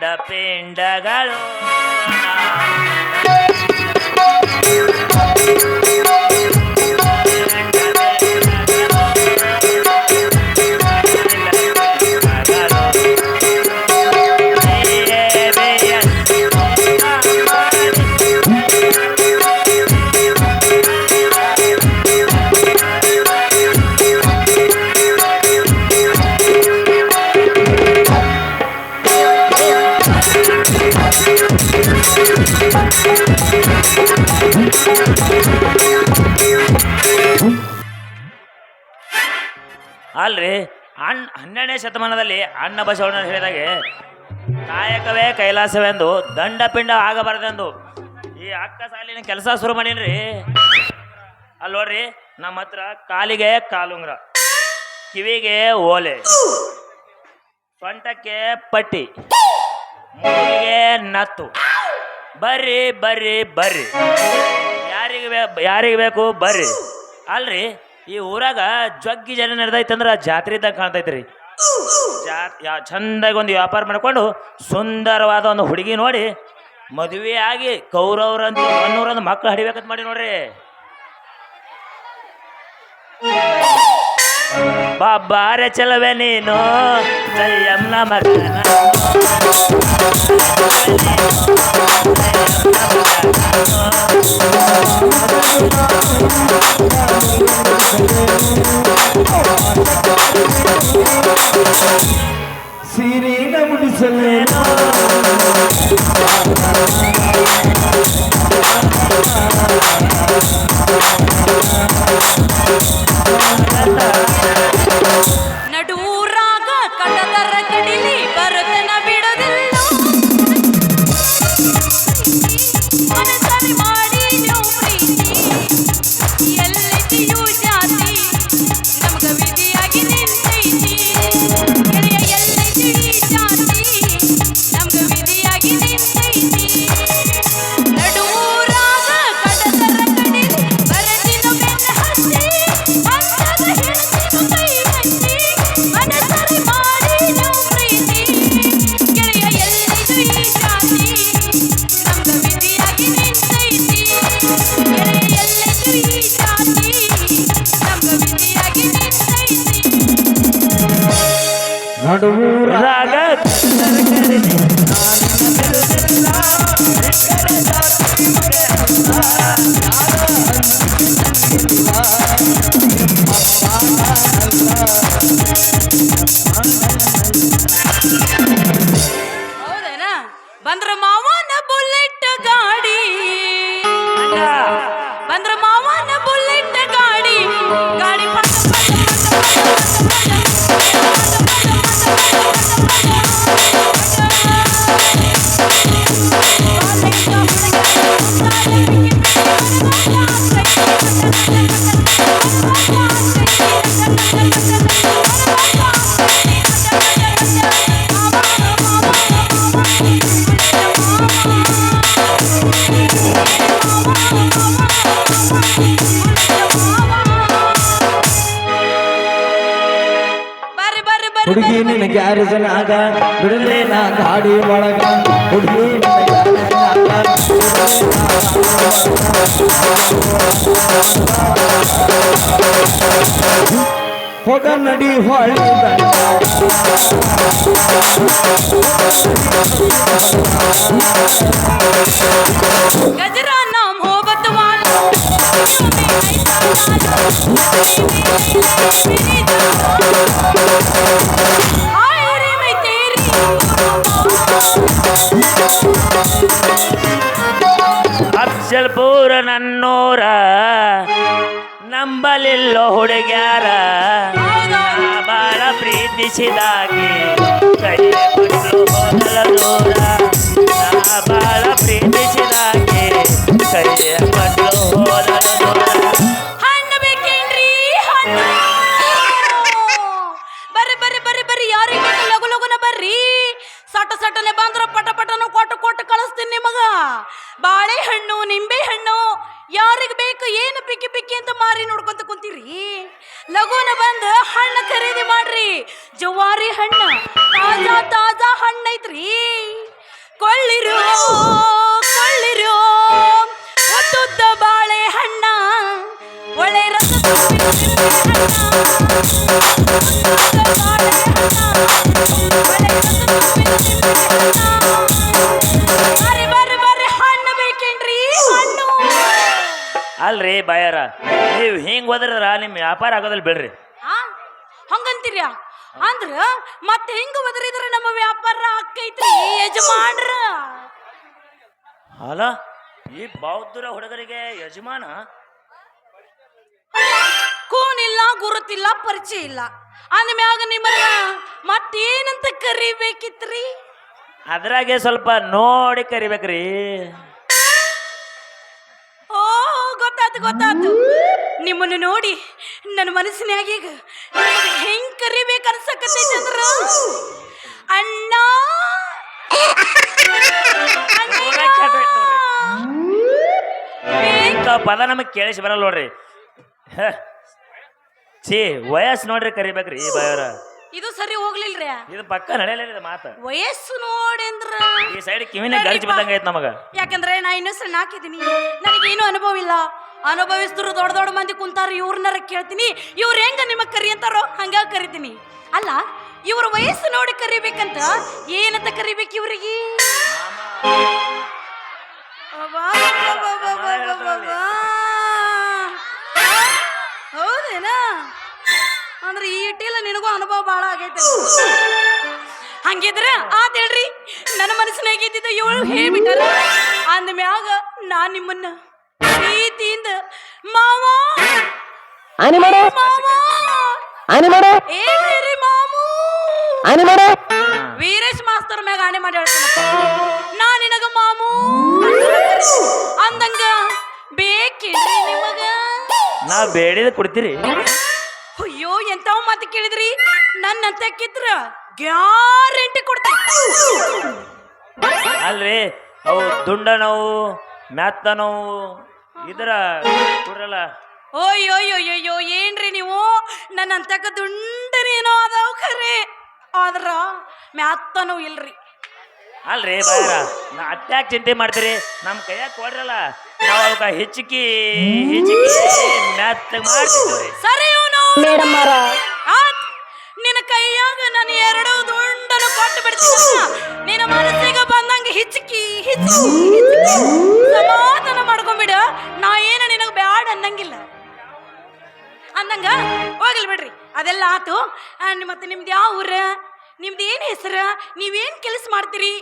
ಗಂಡ ಪಿಂಡಗಳು. ಅಲ್ರಿ? ಅಣ್ಣ ಹನ್ನೆರಡನೇ ಶತಮಾನದಲ್ಲಿ ಅಣ್ಣ ಬಸವಣ್ಣ ಹೇಳಿದಾಗೆ, ಕಾಯಕವೇ ಕೈಲಾಸವೆಂದು ದಂಡ ಪಿಂಡ ಆಗಬಾರದೆಂದು. ಈ ಅಕ್ಕ ಸಾಲಿನ ಕೆಲಸ ಶುರು ಮಾಡೀನ್ರಿ. ಅಲ್ಲಿ ನೋಡ್ರಿ ನಮ್ಮ ಹತ್ರ ಕಾಲಿಗೆ ಕಾಲುಂಗ್ರ, ಕಿವಿಗೆ ಓಲೆ, ಸೊಂಟಕ್ಕೆ ಪಟ್ಟಿ, ಮೂಗಿಗೆ ನತ್ತು. ಬರ್ರಿ ಬರ್ರಿ ಬರ್ರಿ. ಯಾರಿಗೆ ಬೇ, ಯಾರಿಗೆ ಬೇಕು ಬರ್ರಿ. ಅಲ್ರಿ ಈ ಊರಾಗ ಜಗ್ಗಿ ಜನ ನಡೆದೈತಂದ್ರೆ ಜಾತ್ರೆ ಇದ್ದಾಗ ಕಾಣ್ತೈತ್ರಿ. ಜಾ ಚಂದಾಗಿ ಒಂದು ವ್ಯಾಪಾರ ಮಾಡಿಕೊಂಡು ಸುಂದರವಾದ ಒಂದು ಹುಡುಗಿ ನೋಡಿ ಮದುವೆ ಆಗಿ ಕೌರವ್ರಂತ ಅನ್ನೂರಂದು ಮಕ್ಕಳು ಹಡಿಬೇಕಂತ ಮಾಡಿ ನೋಡ್ರಿ. ಬಾರೆ ಚಲವೆ ನೀನು ಜಯಮ್ನ ಮಗನ ಸೀರೆನ ಮುಡಿಸಲೇನೋ गजरा नाम हो बतवाल हाय रे मैं तेरी ಅಫ್ಜಲ್ಪುರ ನನ್ನೂರ ನಂಬಲಿಲ್ಲೋ ಹುಡುಗ್ಯಾರ ನಾ ಬಾಳ ಪ್ರೀತಿಸಿದಾಗಿ ಕೈಯ ಕೊಟ್ಟು ಹೋದಲ ದೂರ ನಾ ಬಾಳ ಪ್ರೀತಿಸಿದಾಗಿ. ಕೈಯ ಕೊಟ್ಟು ಹೋದಲ ದೂರ ಹಣ್ಣು ಬೇಕೇನ್ರಿ? ಹಣ್ಣು ಬರ್ರಿ ಬರ್ರಿ ಬರ್ರಿ ಬರ್ರಿ. ಯಾರಿಗೆ ಬೇಕು ಲಗು ಲಗುನ ಬರ್ರಿ. ಸಟ ಸಟನೆ ಬಂದ್ರ ಪಟ ಪಟನ ಕೊಟ್ಟು ಕೊಟ್ಟು ಕಳಿಸ್ತೀನಿ ನಿಮಗ. ಬಾಳೆಹಣ್ಣು ನಿಂಬೆ ಹಣ್ಣು ಯಾರಿಗೆ ಬೇಕು ಏನು ಪಿಕ್ಕಿ ಪಿಕ್ಕಿ ಅಂತ ಮಾರಿ ನೋಡ್ಕೊಂತ ಕುಂತೀರಿ? ಲಘುನ ಬಂದು ಹಣ್ಣು ಖರೀದಿ ಮಾಡ್ರಿ. ಜವಾರಿ ಹಣ್ಣು, ತಾಜಾ ತಾಜಾ ಹಣ್ಣೈತ್ರಿ ಕೊಳ್ಳಿರು ಕೊಳ್ಳಿರು ಉದ್ದುದ್ದ ಬಾಳೆ ಹಣ್ಣ, ಒಳ್ಳೆ ರಸ ಬಾಳೆ ಅಲ್ರಿ ಬಾಯಾರ ನೀವು ಹಿಂಗ್ ಹೋದ್ರ ನಿಮ್ ವ್ಯಾಪಾರ ಆಗೋದಿಲ್ಲ ಬಿಡ್ರಿ. ಆ? ಹಂಗಂತೀರ್ಯ? ಅಂದ್ರ ಮತ್ತೆ ಹಿಂಗ್ ಬದರಿದ್ರ ನಮ್ಮ ವ್ಯಾಪಾರ ಯಜಮಾನ್ರ. ಅಲ್ಲ ಈ ಬೌದ್ಧರ ಹುಡುಗರಿಗೆ ಯಜಮಾನ? ಕೂನಿಲ್ಲ ಗುರುತಿಲ್ಲ ಪರಿಚಯ ಇಲ್ಲ. ಅಂದ್ಮ್ಯಾಗ ನಿಮ್ಮ ಮತ್ತೇನಂತ ಕರಿಬೇಕಿತ್ರಿ? ಅದ್ರಾಗೆ ಸ್ವಲ್ಪ ನೋಡಿ ಕರಿಬೇಕ್ರಿ. ಗೊತ್ತಾತು ನಿಮ್ಮನ್ನು ನೋಡಿ ನನ್ನ ಮನಸ್ಸಿನಾಗ ಈಗ ಹೆಂಗ್ ಕರಿಬೇಕು ಅನ್ಸಕತ್ತೈತೆ ಅಂದ್ರ? ಅಣ್ಣ! ಪದ ನಮಗೆ ಕೇಳಿಸಿ ಬರಲ್ಲ ನೋಡ್ರಿ. ಛೀ, ವಯಸ್ಸು ನೋಡ್ರಿ ಕರಿಬೇಕ್ರಿ ಈ ಇದು ಸರಿ ಹೋಗ್ಲಿಲ್ರಿ. ಇದು ಪಕ್ಕ ನಡೆಯಲ್ಲ ಇದು ಮಾತು. ವಯಸ್ಸು ನೋಡಿ ಅಂದ್ರ ಈ ಸೈಡ್ ಕಿವಿನ ಗರ್ಜ್ ಬಿದ್ದಂಗ ಐತ್ ನಮಗ. ಯಾಕಂದ್ರೆ ನಾ ಇನ್ನೂ ಸಣ್ಣ ಹಾಕಿದ್ದೀನಿ ನನಗೇನು ಅನುಭವ ಇಲ್ಲ. ಅನುಭವಿಸಿದ್ರು ದೊಡ್ಡ ದೊಡ್ಡ ಮಂದಿ ಕುಂತಾರ ಇವ್ರನ್ನಾರ ಕೇಳ್ತೀನಿ. ಇವ್ರು ಹೆಂಗ ನಿಮಗ್ ಕರಿ ಅಂತಾರೋ ಹಂಗ ಕರಿತೀನಿ. ಅಲ್ಲ ಇವ್ರ ವಯಸ್ಸು ನೋಡಿ ಕರಿಬೇಕಂತ ಏನಂತ ಕರಿಬೇಕು ಇವ್ರಿಗೆ. ಹೌದೇನಾ? ಅಂದ್ರೆ ಈ ಇಟ್ಟಿಲ್ಲ ನಿನಗೂ ಅನುಭವ ಭಾಳ ಆಗೈತೆ. ಹಂಗಿದ್ರೆ ಆತ ಹೇಳ್ರಿ ನನ್ನ ಮನಸ್ಸಿನಾಗ ಇದ್ದಿದ್ದ ಇವಳು ಹೇಳ್ಬಿಟ್ಟಲ್ಲ ಅಂದ ಮ್ಯಾಗ ನಾ ನಿಮ್ಮನ್ನ ಪ್ರೀತಿಯಿಂದ ಮಾವ ಆನಿ ಮಾಡ. ಆನಿ ಮಾಡ. ರೀ ಮಾಮು. ಆನಿ ಮಾಡ. ವೀರೇಶ್ ಮಾಸ್ತರ್ ಮ್ಯಾಗ ಆನೆ ಮಾಡಿ ಹೇಳ್ತೀನಿ. ನಾ ನಿನಗ ಮಾಮು. ಅಂದಂಗ ಬೇಕೇನ್ರಿ ನಿಮಗ? ನಾ ಬೇಡಿದ ಕೊಡ್ತೀರಿ. ಅಯ್ಯೋ ಎಂತಾವ್ ಮಾತು ಕೇಳಿದ್ರಿ? ನನ್ನ ಅಂತಕ್ಕಿದ್ರ ಗ್ಯಾರಂಟಿ ಕೊಡ್ತೀನಿ. ಅಲ್ರಿ ಅವು ದುಂಡ ನೋವು ಮ್ಯಾತ್ತ ನೋವು ಇದರ ಕೊಡ್ರಲ್ಲ ಅಯ್ಯೋ ಏನ್ರಿ ನೀವು? ನನ್ನ ಅಂತಕ ದುಂಡನೇನೋ ಅದಾವ ಖರೆ. ಆದ್ರ ಮ್ಯಾತ್ತನೂ ಇಲ್ರಿ. ಅಲ್ರಿ ಬಾಯ್ರ ನಾ ಅಟ್ಯಾಕ್ ಚಿಂತೆ ಮಾಡ್ತೀರಿ. ನಮ್ಮ ಕೈಯಾಗ ಕೊಡ್ರಲ್ಲ ನಾವು ಅವಕ್ಕ ಹೆಚ್ಚಿಗೆ ಹೆಚ್ಚಿಗೆ ಮ್ಯಾತ್ ಮಾಡ್ತೀವಿ ಸರಿ ಮೇಡಮ್ ಆ ಆತ್ ನಿನ್ನ ಕೈಯಾಗ ನಾನು ಎರಡು ದುಂಡನ್ನು ಕೊಟ್ಟು ಬಿಡ್ತೀನಿ ನಿನ್ನ ಮನಸ್ಸಿಗೆ ಬಂದಂಗ ಹಿಚ್ಕಿ ಹಿಚ್ಕಿ ಸಮಾಧಾನ ಮಾಡ್ಕೊಂಬಿಡ. ನಾ ಏನು ನಿನಗೆ ಬ್ಯಾಡ ಅನ್ನಂಗಿಲ್ಲ. ಅಂದಂಗ ಹೋಗಲಿ ಬಿಡ್ರಿ. ಅದೆಲ್ಲ ಆತು. ಮತ್ತೆ ನಿಮ್ದು ಯಾವ ಊರ? ನಿಮ್ದು ಏನು ಹೆಸರು? ನೀವೇನು ಕೆಲಸ ಮಾಡ್ತೀರಿ?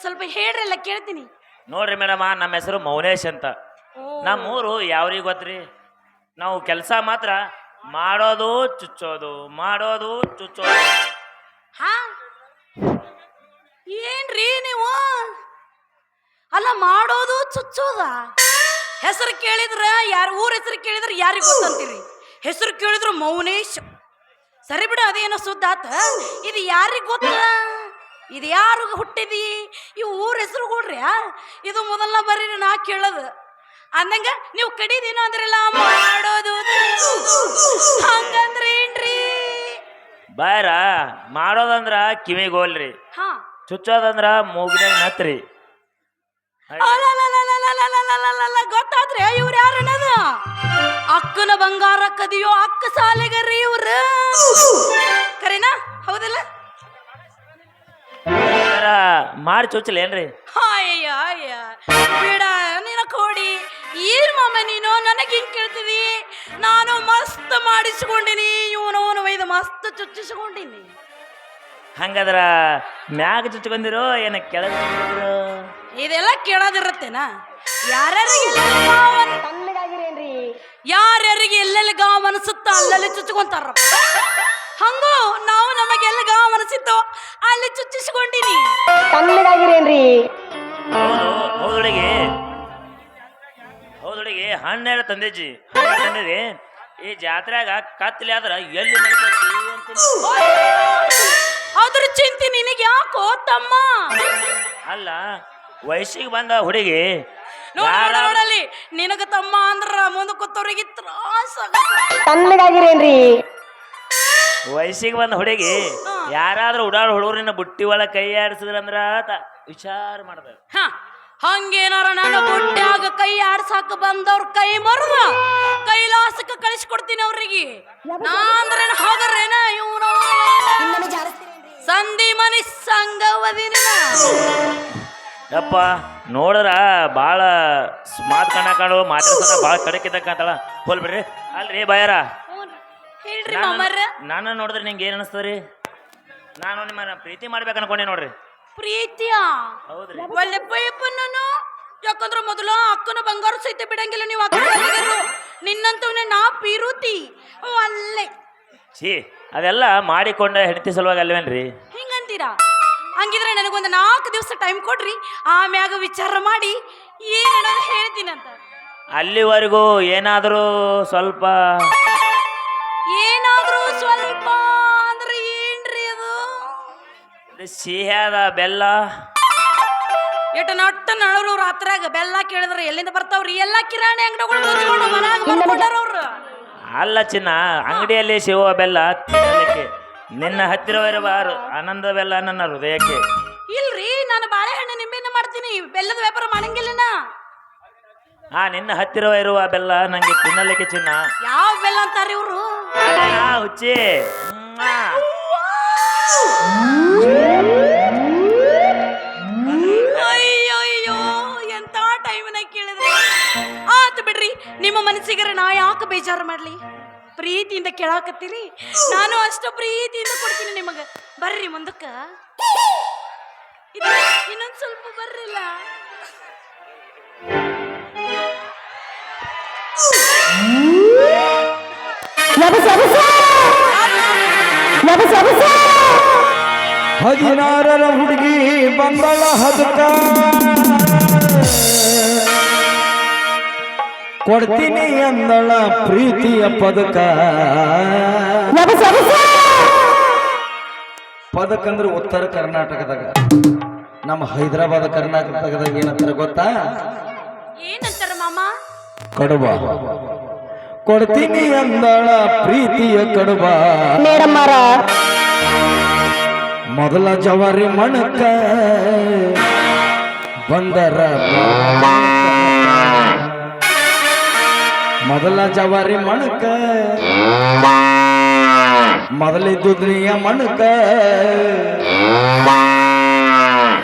ಸ್ವಲ್ಪ ಹೇಳ್ರಲ್ಲ ಕೇಳ್ತೀನಿ. ನೋಡ್ರಿ ಮೇಡಮ ನಮ್ಮ ಹೆಸರು ಮೌನೇಶ್ ಅಂತ. ನಮ್ಮ ಊರು ಯಾವ್ರಿಗೆ ಗೊತ್ತ್ರಿ? ನಾವು ಕೆಲಸ ಮಾತ್ರ ಮಾಡೋದು ಚುಚ್ಚೋದು ಮಾಡೋದು ಚುಚ್ಚೋದು. ಹಾ? ಏನ್ರಿ ನೀವು? ಅಲ್ಲ, ಮಾಡೋದು ಚುಚ್ಚೋದ? ಹೆಸರು ಕೇಳಿದ್ರ ಯಾರು, ಊರ ಹೆಸರು ಕೇಳಿದ್ರ ಯಾರಿಗೆ ಗೊತ್ತಂತೀರಿ? ಹೆಸರು ಕೇಳಿದ್ರು ಮೌನೇಶ್. ಸರಿ ಬಿಡು, ಅದೇನೋ ಸುದ್ದಾತ ಇದು ಯಾರಿಗೆ ಗೊತ್ತ? ಇದು ಯಾರು ಹುಟ್ಟಿದಿ? ಈ ಊರ ಹೆಸರು ಕೊಡ್ರಿ ಇದು ಮೊದಲನೇ ಬರೀ ನಾ ಕೇಳೋದು. ಅಂದಂಗ ನೀವು ಕಡಿದೇನು ಅಂದ್ರಲ್ಲ ಮಾಡೋದು. ಹಂಗಂದ್ರೆ ಏನ್ರಿ? ಬಾರ ಮಾಡೋದಂದ್ರ ಕಿವಿಗೋಲ್ರಿ ಹಾ. ಚುಚ್ಚೋದಂದ್ರ ಮೂಗಿನ ನತ್ರಿ. ಗೊತ್ತಾದ್ರೆ ಇವ್ರು ಯಾರು ಅನ್ನೋದು? ಅಕ್ಕನ ಬಂಗಾರ ಕದಿಯೋ ಅಕ್ಕ ಸಾಲಿಗರಿ ಇವ್ರು. ಕರೆನಾ? ಹೌದಲ್ಲ? ಬಾಯರ, ಮಾಡಿ ಏನ್ರಿ? ಅಯ್ಯ ಅಯ್ಯ ಬಿಡ ನಿನ ಕೋಡಿ. ಏನ್ ಮಾಮ ನೀನು? ನನಗೆ ಹಿಂಗ್ ಕೇಳ್ತೀವಿ? ನಾನು ಮಸ್ತ್ ಮಾಡಿಸ್ಕೊಂಡಿನಿ. ಇವನವನು ಒಯ್ದು ಮಸ್ತ್ ಚುಚ್ಚಿಸ್ಕೊಂಡಿನಿ. ಹಂಗಾದ್ರ ಮ್ಯಾಗ ಚುಚ್ಕೊಂಡಿರೋ ಏನ ಕೆಳಗೆ ಚುಚ್ಕೊಂಡಿರೋ ಇದೆಲ್ಲ ಕೇಳೋದಿರತ್ತೇನ ಯಾರ್ಯಾರಿಗೆ ಎಲ್ಲೆಲ್ಲಿ ಗಾವ್ ಅನ್- ಯಾರ್ಯಾರಿಗೆ ಎಲ್ಲೆಲ್ಲಿ ಗಾವ್ ಅನಿಸುತ್ತ ಅಲ್ಲಲ್ಲಿ ಚುಚ್ಕೊಂತಾರ ಹಂಗೂ ಅನಿಸಿತ್ತು ಅಲ್ಲಿ ಚುಚ್ಚಿಸ್ಕೊಂಡಿನಿ ತಣ್ಣಗಾಗಿರೇನ್ರಿ ಹೌದು ಹೌದುಡಿಗೆ ಹೌದುಡಿಗೆ ಹನ್ನೆರಡು ತಂದೇಜಿ ಹನ್ನೆರಡು ಈ ಜಾತ್ರೆಗ ಕತ್ಲೆ ಆದ್ರ ಎಲ್ಲಿ ಅದ್ರ ಚಿಂತೆ ನಿನಗೆ ಯಾಕೋ ತಮ್ಮ? ಅಲ್ಲ ವಯಸ್ಸಿಗೆ ಬಂದ ಹುಡುಗಿ ನೋಡಲ್ಲಿ. ನಿನಗ ತಮ್ಮ ಅಂದ್ರ ಮುಂದೆ ಕೂತವ್ರಿಗೆ ತ್ರಾಸ ತಣ್ಣಗಾಗಿರೇನ್ರಿ ವಯಸ್ಸಿಗೆ ಬಂದ ಹುಡುಗಿ ಯಾರಾದ್ರೂ ಉಡಾಳ ಹುಡುಗರಿನ ಬುಟ್ಟಿ ಒಳಗೆ ಕೈ ಆಡಿಸಿದ್ರಂದ್ರ ತ- ವಿಚಾರ ಮಾಡ್ದ. ಹ ಹಂಗೇನಾರ ನನ್ನ ಬುಟ್ಟ್ಯಾಗ ಕೈ ಆಡ್ಸಾಕ ಬಂದವ್ರ ಕೈ ಮರದ ಕೈಲಾಸಕ್ಕೆ ಕಳಿಸ್ಕೊಡ್ತೀನಿ ಅವ್ರಿಗೆ. ನಾ ಅಂದ್ರೆ ಹೋಗರೇನ? ಇವನು ಸಂಧಿ ಮನಿ ಸಂಗವದಿನ ಯಪ್ಪ ನೋಡ್ರ ಭಾಳ ಸ್ಮಾರ್ಟ್ ಕಣ್ಣ ಕಾಣು ಮಾತಾಡ್ಸೋದ ಭಾಳ ಕಡಕಿದ್ದ ಕಾಂತಾಳ ಹೋಲ್ ಬಿಡ್ರಿ. ಅಲ್ರಿ ಬಾಯಾರ. ಹೇಳ್ರಿ ಮಾಮರ್ರ ನಾನು ನೋಡಿದ್ರೆ ನಿಂಗೆ ಏನ್ ಅನಿಸ್ತದ್ರಿ? ನಾನು ನಿಮ್ಮ ಪ್ರೀತಿ ಮಾಡ್ಬೇಕು ಅನ್ಕೊಂಡೆ ನೋಡ್ರಿ. ಪ್ರೀತಿಯ? ಹೌದ್ರಿ. ಒಳ್ಳೆ ಪೈಪ ನಾನು ಯಾಕಂದ್ರ ಮೊದಲು ಅಕ್ಕನ ಬಂಗಾರ ಸಹಿತ ಬಿಡಂಗಿಲ್ಲ ನೀವು ಅಕ್ಕ ನಿನ್ನಂತವನೇ ನಾ ಪೀರುತಿ. ಅಲ್ಲೇ. ಛೀ ಅದೆಲ್ಲ ಮಾಡಿಕೊಂಡ ಹೆಂಡತಿ ಸಲುವಾಗಿ ಅಲ್ವೇನ್ರಿ? ಹಿಂಗಂತೀರಾ? ಹಂಗಿದ್ರೆ ನನಗೊಂದು ನಾಲ್ಕು ದಿವಸ ಟೈಮ್ ಕೊಡ್ರಿ. ಆಮ್ಯಾಗ ವಿಚಾರ ಮಾಡಿ ಏನೇನೋ ಹೇಳ್ತೀನಂತ. ಅಲ್ಲಿವರೆಗೂ ಏನಾದರೂ ಸ್ವಲ್ಪ ಏನಾದ್ರೂ ಸ್ವಲ್ಪ ಅಂದ್ರೆ ಏನ್ರಿ ಅದು? ಸಿಹಿಯಾದ ಬೆಲ್ಲ. ಎಟ ನಟ್ಟ ನಳರು ರಾತ್ರಾಗ ಬೆಲ್ಲ ಕೇಳಿದ್ರೆ ಎಲ್ಲಿಂದ ಬರ್ತಾವ್ರಿ? ಎಲ್ಲಾ ಕಿರಾಣಿ ಅಂಗಡಿಗಳು ಮುಚ್ಕೊಂಡು ಮನ್ಯಾಗ ಬಂದ್ಬಿಟ್ಟಾರ ಅವ್ರು. ಅಲ್ಲ ಚಿನ್ನ ಅಂಗಡಿಯಲ್ಲಿ ಸಿಗುವ ಬೆಲ್ಲ ತಿನ್ನಲಿಕ್ಕೆ ನಿನ್ನ ಹತ್ತಿರವಿರುವ ಆನಂದ ಬೆಲ್ಲ ನನ್ನ ಹೃದಯಕ್ಕೆ. ಇಲ್ರಿ ನಾನು ಬಾಳೆಹಣ್ಣು ನಿಂಬೆಹಣ್ಣು ಮಾಡ್ತೀನಿ. ಬೆಲ್ಲದ ವ್ಯಾಪಾರ ಮಾಡಂಗಿಲ್ಲನ ಆ ನಿನ್ನ ಹತ್ತಿರ ಇರುವ ಬೆಲ್ಲ ನಂಗೆ ತಿನ್ನಲಿಕ್ಕೆ ಚಿನ್ನ. ಯಾವ ಬೆಲ್ಲ ಅಂತಾರೆ ಇವರು? ಆ, ಹುಚ್ಚಿ. ಮ್ವಾ. ಅಯ್ಯೋ ಅಯ್ಯೋ ಎಂತ ಟೈಮ್ನ ಕೇಳಿದ್ರಿ? ಆತು ಬಿಡ್ರಿ ನಿಮ್ಮ ಮನಸ್ಸಿಗರ ನಾ ಯಾಕೆ ಬೇಜಾರು ಮಾಡ್ಲಿ? ಪ್ರೀತಿಯಿಂದ ಕೇಳಾಕತ್ತೀರಿ? ನಾನು ಅಷ್ಟು ಪ್ರೀತಿಯಿಂದ ಕೊಡ್ತೀನಿ ನಿಮಗೆ. ಬರ್ರಿ ಮುಂದಕ್ಕ. ಇದು ಇನ್ನೊಂದ್ ಸ್ವಲ್ಪ ಬರ್ರಿಲ್ಲ. ಹದಿನಾರರ ಹುಡುಗಿ ಬಂದಳ ಹದಕ ಕೊಡ್ತೀನಿ ಅಂದಳ ಪ್ರೀತಿಯ ಪದಕ. ಪದಕ ಅಂದ್ರೆ ಉತ್ತರ ಕರ್ನಾಟಕದಾಗ. ನಮ್ಮ ಹೈದರಾಬಾದ್, ಕರ್ನಾಟಕದಾಗ ಏನಂತಾರೆ ಗೊತ್ತಾ? ಏನಂತಾರ ಕಡುಬ ಕೊಡ್ತೀನಿ ಅಂದಳ ಪ್ರೀತಿಯ ಕಡುಬ ಮೇಡಮ್ಮರ. ಮೊದಲ ಜವಾರಿ ಮಣಕ ಬಂದರ ಮೊದಲ ಜವಾರಿ ಮಣಕ ಮೊದಲಿದ್ದು ದುನಿಯ ಮಣಕ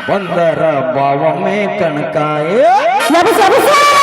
ಬಂದರ ಬಾವಮ್ಮೆ ಕಣಕಾಯ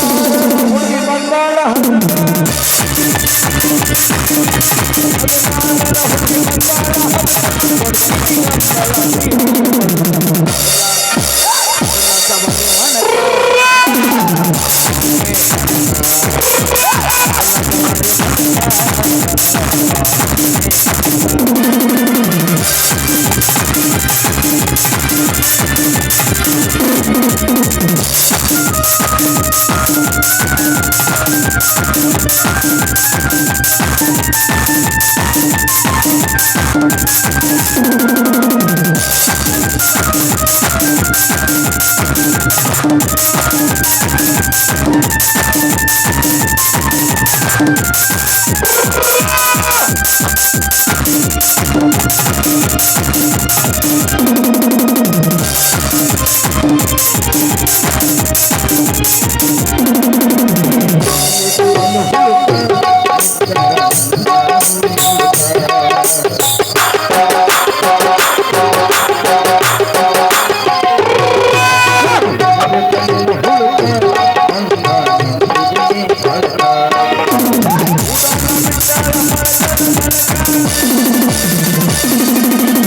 ಹುಡುಗಿ ಬಂದಾಳ ನಿಮ್ಮನೆ ಜಾರತ್ತೀರಿ ハハハハ!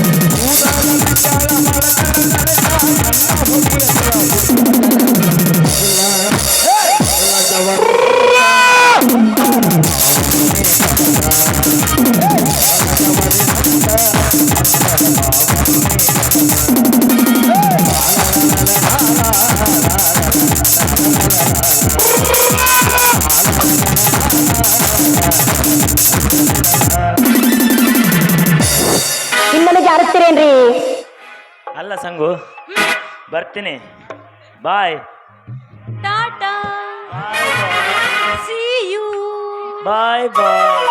ಬರ್ತೀನಿ. Bye tata. See you bye bye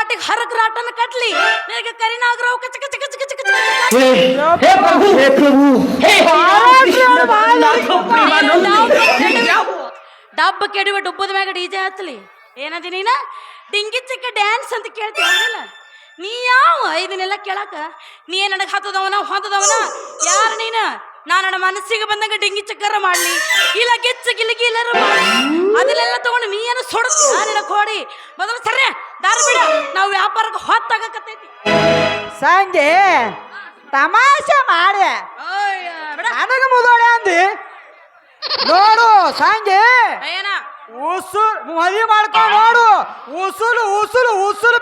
ಸ್ವಾಟಿಗೆ ಹರಕ್ ರಾಟನ ಕಟ್ಲಿ ನಿನಗೆ ಕರಿನಾಗ್ರವ್ ಕಚ ಕಚ ಕಚ ಕಚ ಕಚ ಡಬ್ಬ ಕೆಡುವ ಡುಬ್ಬದ ಮ್ಯಾಗ ಡಿಜೆ ಹತ್ತಲಿ ಏನದಿ ನೀನ ಡಿಂಗಿ ಚಿಕ್ಕ ಡ್ಯಾನ್ಸ್ ಅಂತ ಕೇಳ್ತೀನಿಲ್ಲ ನೀ ಯಾವ ಇದನ್ನೆಲ್ಲ ಕೇಳಾಕ ನೀ ನನಗೆ ಹತ್ತದವನ ಹೊಂದದವನ ಯಾರು ನೀನ ನಾ ನನ್ನ ಮನಸ್ಸಿಗೆ ಬಂದಂಗ ಡಿಂಗಿ ಚಕ್ಕರ ಮಾಡ್ಲಿ ಇಲ್ಲ ಗೆಚ್ಚ ಗಿಲಿಗಿ ಎಲ್ಲಾರ ಮಾಡ್ಲಿ ಅದನ್ನೆಲ್ಲ ತಗೊಂಡು ನೀ ಏನು ಸೊಡಸ್ತಿ ನಿನ್ನ ಕೋಡಿ ಮೊದಲು ಸರಿ ದಾರಿ ಬಿಡ. ನಾವು ವ್ಯಾಪಾರಕ್ಕೆ ಹೊತ್ತಾಗಕತ್ತೈತಿ. ಸಂಜೆ ತಮಾಷೆ ಮಾಡಿ ಓಯ್, ಮುದೋಳೆ ಅಂದಿ. ನೋಡು ಸಂಜೆ ಏನ ಉಸುರು ಮದುವೆ ಮಾಡ್ಕೊಂಡು ನೋಡು. ಉಸುಲು ಉಸುಲು ಉಸುಲು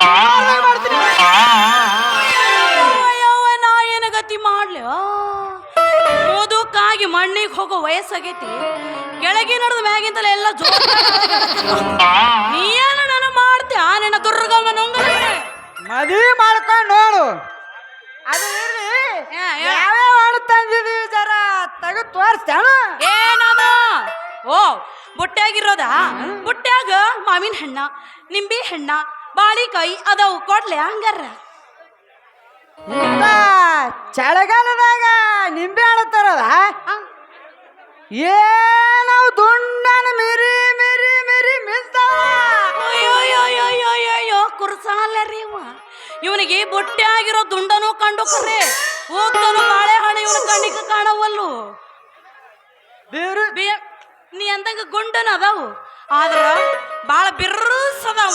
ಮಾಡ್ತೀನಿ. ನಾ ಏನ ಗತಿ ಮಾಡ್ಲಿ? ಓದುಕ್ಕಾಗಿ ಮಣ್ಣಿಗೆ ಹೋಗೋ ವಯಸ್ಸಾಗೈತಿ. ಕೆಳಗೆ ನಡೆದ ಮ್ಯಾಗಿಂತಲೇ ಎಲ್ಲ ಜೋರ್ ನನ್ನ ಮಾಡ್ತೀಯ ನಿನ್ನ ದುರ್ಗಮ್ಮ ನೊಂಗಲ ಮದುವೆ ಮಾಡ್ಕೊಂಡು ನೋಡು. ಅದು ಇರ್ಲಿ. ಯಾವ್ಯಾವ ಹಣ್ಣು ತಂದಿದೀವಿ ಜರ ತೆಗೆದು ತೋರಿಸ್ತೇಣ ಏನದು ಓ ಬುಟ್ಟ್ಯಾಗಿರೋದ? ಬುಟ್ಟ್ಯಾಗ ಮಾವಿನ ಹಣ್ಣ ನಿಂಬೆ ಹಣ್ಣ ಬಾಳಿಕಾಯಿ ಅದಾವು ಕೊಡ್ಲೆ ಹಂಗಾರ. ಚಳಿಗಾಲದಾಗ ನಿಂಬೆ ಹಣ್ಣು ತರೋದ? ಏನವು ದುಂಡನ ಮಿರಿ ಮಿರಿ ಮಿರಿ ಅಯ್ಯೋ ಕುರ್ಸಾಲ ರೀ ಇವ. ಇವನಿಗೆ ಬೊಟ್ಟೆ ಆಗಿರೋ ದುಂಡನು ಕಂಡು ಕರೆ. ಹೋಗ್ತಾನು ಬಾಳೆಹಣ್ಣು ಇವನ ಕಣ್ಣಿಗೆ ಕಾಣವಲ್ಲು. ಬೇರು. ಬೇ- ನೀ ಅಂದಂಗ ಗುಂಡನ ಅದಾವು. ಆದ್ರ ಬಾಳ ಬಿರ್ರಸ್ ಅದಾವ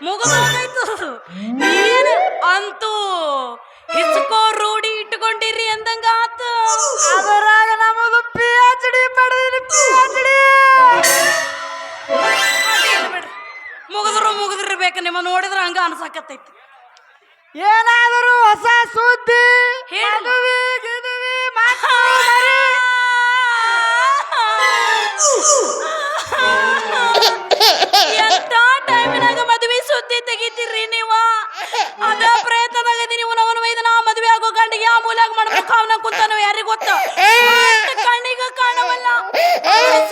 ಮುಗಿದೋಗೈತು ನೀನು ಅಂತೂ ಹೆಚ್ಚುಕೋ ರೂಢಿ ಇಟ್ಕೊಂಡಿರಿ ಅಂದಂಗ ಆತ ಅದರಾಗ ನಮ್ಮದು ಪಿ ಎಚ್ ಡಿ ಪಡೆದಿರಿ ಪಿ ಎಚ್ ಡಿ ಮುಗಿದ್ರು ಮುಗಿದಿರ್ಬೇಕು ನಿಮ್ಮ ನೋಡಿದ್ರ ಹಂಗ ಅನ್ಸಾಕತ್ತೈತಿ. ಏನಾದರೂ ಹೊಸ ಸುದ್ದಿ ಹೇಳುವಿ ಗಿದುವಿ. ಎಂತ ಟೈಮಿನಾಗ ಮದುವೆ ಸುದ್ದಿ ತೆಗಿತೀರಿ ನೀವು? ಅದ ಪ್ರಯತ್ನದಾಗ ನೀವು ಅವನ ವೈದ ನಾ ಮದುವೆ ಆಗೋ ಗಂಡಿಗೆ ಆ ಮೂಲಾಗ ಮಾಡ್ಬೇಕು ಅವನ ಕುಂತಾನು ಯಾರಿಗ ಗೊತ್ತು? ಕಣ್ಣಿಗ ಕಾಣವಲ್ಲ.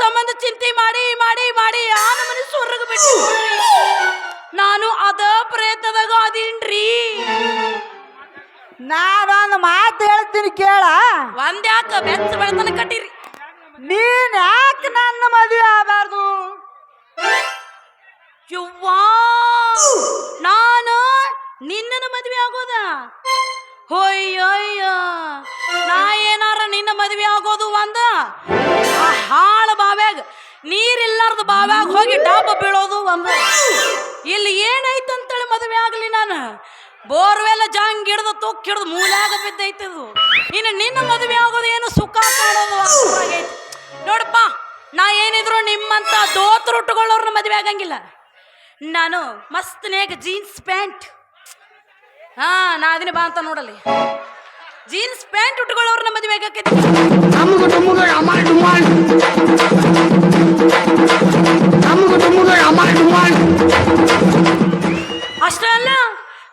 ಸಂಬಂಧ ಚಿಂತೆ ಮಾಡಿ ಮಾಡಿ ಮಾಡಿ ಆ ನಮ್ಮನೆ ಸುರ್ರಗ ಬಿಟ್ಟು ನಾನು ಅದ ಪ್ರಯತ್ನದಾಗ ಅದೀನ್ರಿ ನಾನೊಂದು ಮಾತು ಹೇಳ್ತೀನಿ ಕೇಳ. ಒಂದ್ಯಾಕ ಬೆಚ್ಚ ಬೆಳತನ ಕಟ್ಟಿರಿ. ನೀನ್ ಯಾಕೆ ನನ್ನ ಮದುವೆ ಆಗಬಾರ್ದು? ನಾನು ನಿನ್ನ ಮದುವೆ ಆಗೋದ? ಹೊಯ್ಯಯ್ಯ, ನಾ ಏನಾರ ನಿನ್ನ ಮದುವೆ ಆಗೋದು ಒಂದ ಹಾಳ ಬಾವ್ಯಾಗ, ನೀರಿಲ್ಲಾರ್ದ ಬಾವ್ಯಾಗ ಹೋಗಿ ಡಾಬ ಬೀಳೋದು ಒಂದ ಇಲ್ಲಿ ಏನೈತಂತೇಳಿ ಮದುವೆ ಆಗ್ಲಿ ನಾನು? ಬೋರ್ವೆಲ್ಲ ಜಾಂಗ್ ಹಿಡ್ದು ತುಕ್ ಹಿಡ್ದು ಮೂಲಾಗ ಬಿದ್ದೈತದು ಇನ್ನು ನಿನ್ನ ಮದುವೆ ಆಗೋದು ಏನು ಸುಖ ಕಾಣೋದು ನೋಡಪ್ಪ, ನಾ ಏನಿದ್ರು ನಿಮ್ಮಂತ ದೋತ್ರ ಉಟ್ಕೊಳ್ಳೋರ್ನ ಮದುವೆ ಆಗಂಗಿಲ್ಲ. ನಾನು ಮಸ್ತ್ನೇಗ ಜೀನ್ಸ್ ಪ್ಯಾಂಟ್ ಹಾ ನಾ ಅದನ್ನ ಬಾ ಅಂತ ನೋಡಲಿ ಜೀನ್ಸ್ ಪ್ಯಾಂಟ್ ಉಟ್ಕೊಳ್ಳೋರ್ನ ಮದುವೆ ಆಗಕ್ಕೆ ಅಷ್ಟೇ ಅಲ್ಲ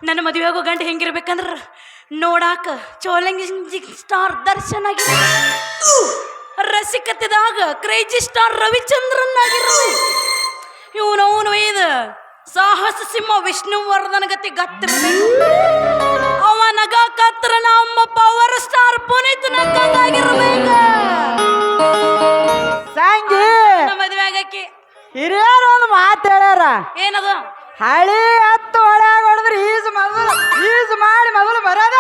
ನನ್ನ ಮದುವೆ ಆಗೋ ಗಂಟೆ ಹೆಂಗಿರ್ಬೇಕಂದ್ರ ನೋಡಾಕ ಚೋಲಂಗಿ ಸ್ಟಾರ್ ದರ್ಶನ್ ಆಗಿರ್ಬೇಕು. ರಸಿಕತೆದಾಗ ಕ್ರೇಜಿ ಸ್ಟಾರ್ ರವಿಚಂದ್ರನ್ ಆಗಿರ್ಬೇಕು ಇವನು ಇದ ಸಾಹಸ ಸಿಂಹ ವಿಷ್ಣುವರ್ಧನ ಗತಿ ಗತ್ತಿರಬೇಕು ಅವ ನಗ ಕತ್ರ ನಮ್ಮ ಪವರ್ ಸ್ಟಾರ್ ಪುನೀತ್ ನಗ್ಗಾಗಿರ್ಬೇಕು ಸಂಗಿ ಮದುವೆ ಆಗಕ್ಕೆ. ಹಿರಿಯರು ಒಂದು ಮಾತು ಹೇಳ್ಯಾರ. ಏನದು? ಹಳಿ ಹತ್ತು ಹೊಳೆ ಹೊಡೆದ್ರೆ ಈಜು ಮೊದಲು ಈಜು ಮಾಡಿ ಮೊದಲು ಬರೋದ.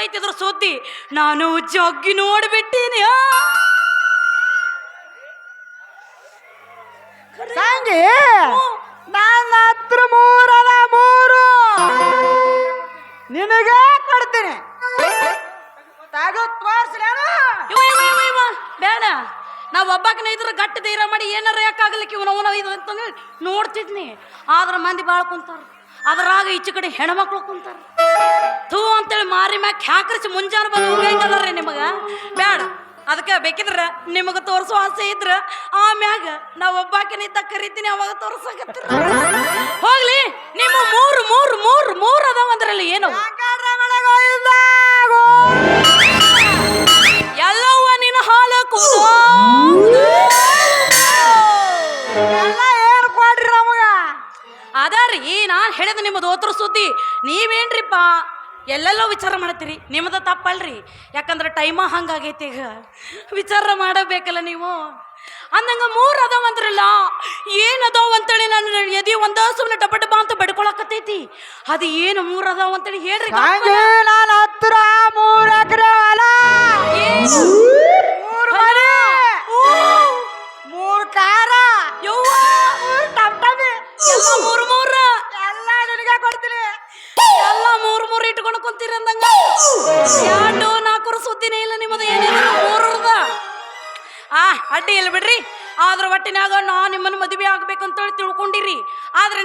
ಗೊತ್ತೈತಿ ಇದ್ರ ಸುದ್ದಿ. ನಾನು ಜಗ್ಗಿ ನೋಡ್ಬಿಟ್ಟೀನಿ. ಆ. ನಾನು ನನ್ನ ಹತ್ರ ಮೂರಲ್ಲ ಮೂರು. ನಿನಗೆ ಕೊಡ್ತೀನಿ. ಬೇಡ. ನಾವು ಒಬ್ಬಾಕಿನ ಇದ್ರ ಗಟ್ಟಿ ಧೈರ್ಯ ಮಾಡಿ ಏನಾರ ಯಾಕಾಗ್ಲಿಕ್ಕೆ ಇವನು ಅವನ ಇದು ಅಂತಂದ್ರೆ ನೋಡ್ತಿದ್ನಿ. ಆದ್ರ ಮಂದಿ ಬಾಳ್ ಕುಂತಾರ. ಅದ್ರಾಗ ಈಚೆ ಕಡೆ ಹೆಣ್ಮಕ್ಳು ಕುಂತಾರ. ಥೂ ಅಂತೇಳಿ ಮಾರಿ ಮ್ಯಾಕ್ ಹ್ಯಾಕರ್ಸಿ ಮುಂಜಾನೆ ಬಂದು ಹೆಂಗದಾರ್ರಿ ನಿಮಗೆ? ಬೇಡ ಅದಕ್ಕೆ ಬೇಕಿದ್ರೆ ನಿಮಗೆ ತೋರಿಸೋ ಆಸೆ ಇದ್ರ ಆಮ್ಯಾಗ ನಾ ಒಬ್ಬಾಕಿನಿದ್ದ ಕರಿತೀನಿ, ಅವಾಗ ತೋರ್ಸಕತ್ತೀರ? ಹೋಗ್ಲಿ. ನಿಮ್ಮ ಮೂರು ಮೂರು ಮೂರು ಮೂರು ಏನು ವೆಂಕಟರಮಣ ಗೋವಿಂದ ಗೋ ಎಲ್ಲವ್ವ ನಿನ್ನ ಹಾಲ ಅದಾರಿ ನಾನು ಹೇಳಿದ ನಿಮ್ಮದು ಓತ್ರ ಸುದ್ದಿ. ನೀವೇನ್ರಿಪ್ಪ? ಎಲ್ಲೆಲ್ಲೋ ವಿಚಾರ ಮಾಡ್ತೀರಿ ನಿಮ್ಮದು ತಪ್ಪಲ್ರಿ. ಯಾಕಂದ್ರೆ ಟೈಮ ಹಂಗಾಗೈತಿ ಈಗ. ವಿಚಾರ ಮಾಡಬೇಕಲ್ಲ ನೀವು? ಅಂದಂಗ ಮೂರ್ ಅದಾವ ಅಂದ್ರಲ್ಲ ಅದಾವ ಅಂತೇಳಿ ನಾನು ಎದಿ ಒಂದ ಸುಮ್ಮನೆ ಡಬ್ಬ ಡಬ್ಬ ಅಂತ ಬಡ್ಕೊಳಕತ್ತೈತಿ. ಅದು ಏನು ಮೂರ್ ಅದಾವ ಅಂತೇಳಿ ಹೇಳ್ರಿ ನಾನು ಹತ್ರ ಮೂರ್ ಎಕರೆ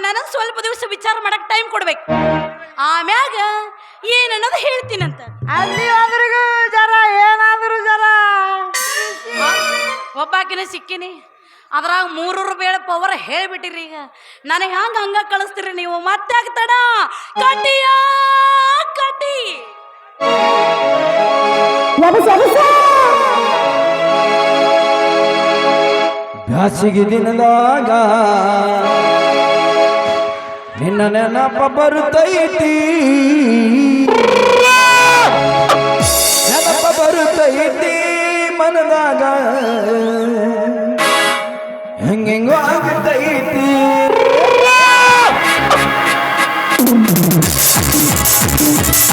ನನಗೆ ಸ್ವಲ್ಪ ದಿವಸ ವಿಚಾರ ಮಾಡಕ್ ಟೈಮ್ ಕೊಡ್ಬೇಕು. ಆಮ್ಯಾಗ ಏನನ್ನೋದು ಹೇಳ್ತೀನಂತ. ಅಲ್ಲಿ ಜರ ಏನಾದ್ರೂ ಜರ. ಒಬ್ಬಾಕಿನ ಸಿಕ್ಕಿನಿ. ಅದ್ರಾಗ ಮೂರೂರು ಬೇಳೆ ಪವರ್ ಹೇಳ್ಬಿಟ್ಟಿರಿ ಈಗ. ನನಗೆ ಹಂಗ ಹಂಗ ಕಳಿಸ್ತೀರಿ ನೀವು. ಮತ್ತೆ ತಡ. ಕಟ್ಟಿಯ ಕಟ್ಟಿ. ಬ್ಯಾಸಿಗೆ ದಿನದಾಗ ನಿನ್ನ ನೆನಪ ಬರುತ್ತೈತಿ. ನೆನಪ ಬರುತ್ತೈತಿ ಮನದಾಗ. ಹೆಂಗೆಂಗೋ ಆಗುತ್ತೈತಿ.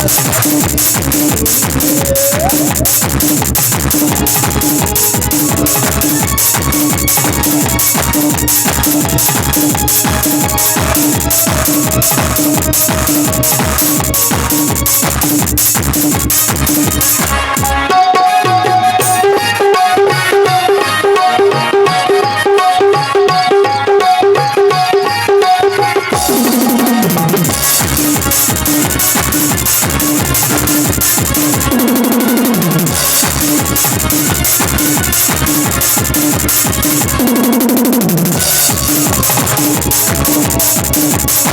ಬ್ಯಾಸಿಗೆ ದಿನದಾಗ ¡Vamos!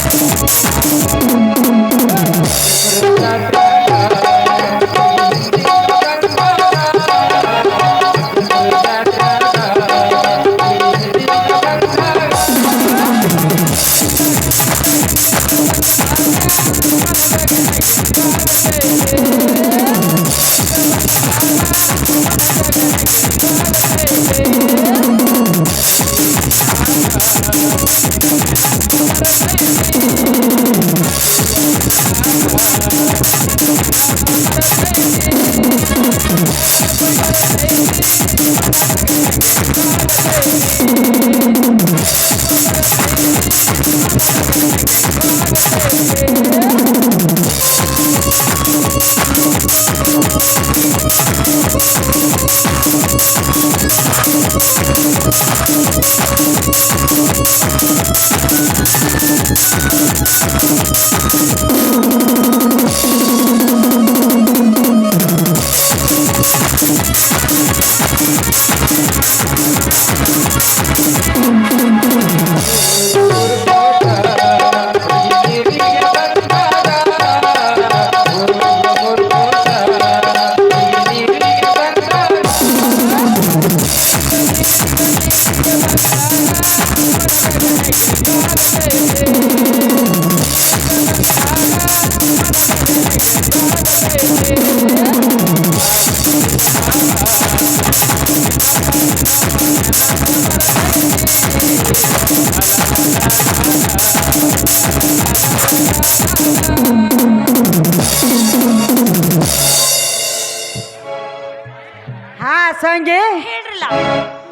ಹಾ ಸಂಗಿ ಹೇಳ್ರಲ್ಲ.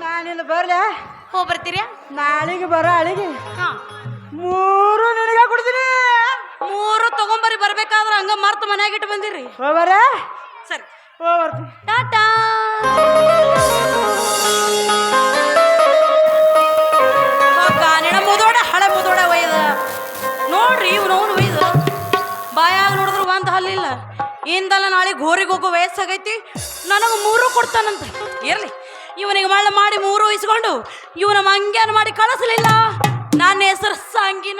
ನಾನಿಲ್ಲ ಬರ್ಲೆ? ಹೋ ಬರ್ತೀರ್ಯಾ ನಾಳೆಗೆ ಬರ ಅಳಿಗೆ ಹಾ. ಮೂರು ನಿನಗೆ ಕೊಡ್ತೀನಿ. ಮೂರು ತಗೊಂಬರಿ ಬರ್ಬೇಕಾದ್ರ ಹಂಗ ಮರ್ತು ಮನ್ಯಾಗ ಇಟ್ಟು ಬಂದಿರಿ ಹೋಗ್ಬರ? ಸರಿ. ಹೋಗ್ಬರ್ತೀನಿ. ಟಾಟಾ! ಇಂದಲ್ಲ ನಾಳೆ ಗೋರಿಗೆ ಹೋಗೋ ವಯಸ್ಸಾಗೈತಿ. ನನಗೆ ಮೂರು ಕೊಡ್ತಾನಂತ. ಇರಲಿ. ಇವನಿಗೆ ಮಳೆ ಮಾಡಿ ಮೂರು ಇಸ್ಕೊಂಡು, ಇವನ ಮಂಗ್ಯಾನ ಮಾಡಿ ಕಳಿಸಲಿಲ್ಲ. ನನ್ನ ಹೆಸರು ಸಾಂಗಿನ.